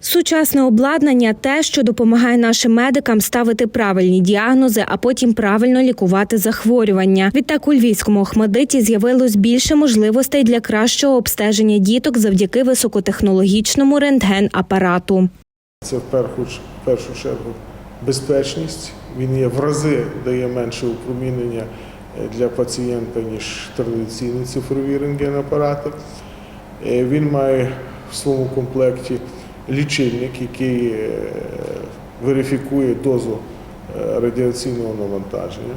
Сучасне обладнання те, що допомагає нашим медикам ставити правильні діагнози, а потім правильно лікувати захворювання. Відтак у львівському охмадиті з'явилось більше можливостей для кращого обстеження діток завдяки високотехнологічному рентген-апарату. Це в першу, чергу безпечність. Він є в рази дає менше упромінення е, для пацієнта, ніж традиційні цифрові рентгенапарати. Е, Він має в своєму комплекті лічильник, який е, верифікує дозу е, радіаційного навантаження.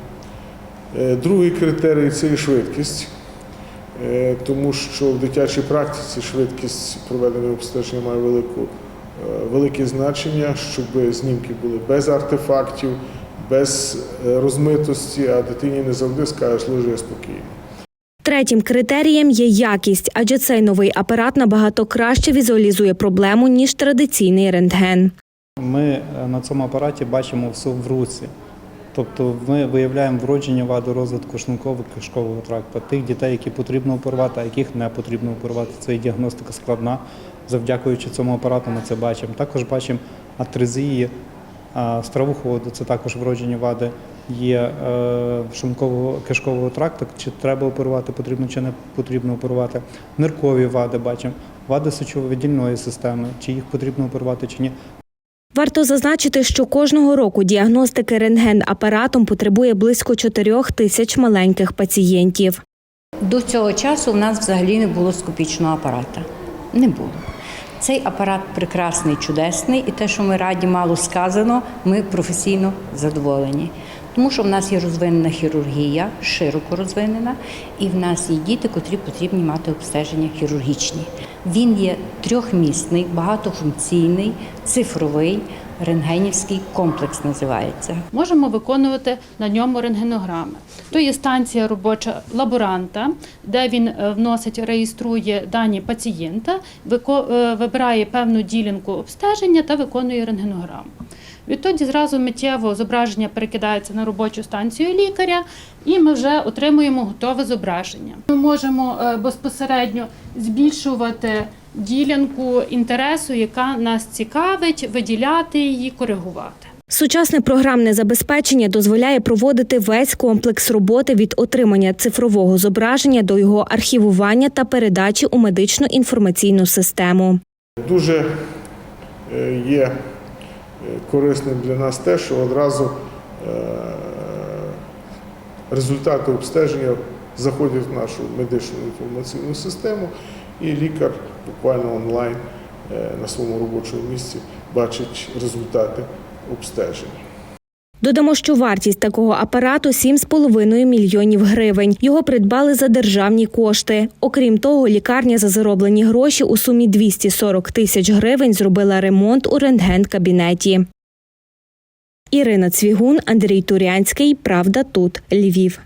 Е, Другий критерій це і швидкість, тому що в дитячій практиці швидкість проведення обстеження має велику, велике значення, щоб знімки були без артефактів, без розмитості, а дитині не завжди скажеш, лежи спокійно. Третім критерієм є якість, адже цей новий апарат набагато краще візуалізує проблему ніж традиційний рентген. Ми е, на цьому апараті бачимо все в руці. Тобто ми виявляємо вродження вади розвитку шлунково-кишкового тракту, тих дітей, які потрібно оперувати, а яких не потрібно оперувати. Це діагностика складна. Завдякуючи цьому апарату ми це бачимо. Також бачимо атрезії а, стравоходу, це також вродження вади є е, шлункового кишкового тракту, чи треба оперувати, потрібно чи не потрібно оперувати. Ниркові вади бачимо, вади сечовидільної системи, чи їх потрібно оперувати чи ні. Варто зазначити, що кожного року діагностики рентген-апаратом потребує близько 4 тисяч маленьких пацієнтів. До цього часу в нас взагалі не було скопічного апарата. Не було. Цей апарат прекрасний, чудесний, і те, що ми раді, мало сказано, ми професійно задоволені. Тому що в нас є розвинена хірургія, широко розвинена, і в нас є діти, котрі потрібні мати обстеження хірургічні. Він є трьохмісний, багатофункційний, цифровий, рентгенівський комплекс називається. Можемо виконувати на ньому рентгенограми. То є станція робоча лаборанта, де він е, вносить, реєструє дані пацієнта, е, вибирає певну ділянку обстеження та виконує рентгенограму. Відтоді зразу миттєво зображення перекидається на робочу станцію лікаря, і ми вже отримуємо готове зображення. Ми можемо е, безпосередньо збільшувати ділянку інтересу, яка нас цікавить, виділяти її, коригувати. Сучасне програмне забезпечення дозволяє проводити весь комплекс роботи від отримання цифрового зображення до його архівування та передачі у медичну інформаційну систему. Дуже е, є корисним для нас те, що одразу е, результати обстеження заходять в нашу медичну інформаційну систему, і лікар буквально онлайн е, на своєму робочому місці бачить результати обстеження. Додамо, що вартість такого апарату 7,5 мільйонів гривень. Його придбали за державні кошти. Окрім того, лікарня за зароблені гроші у сумі 240 тисяч гривень зробила ремонт у рентген-кабінеті. Ірина Цвігун, Андрій Турянський. Правда тут. Львів.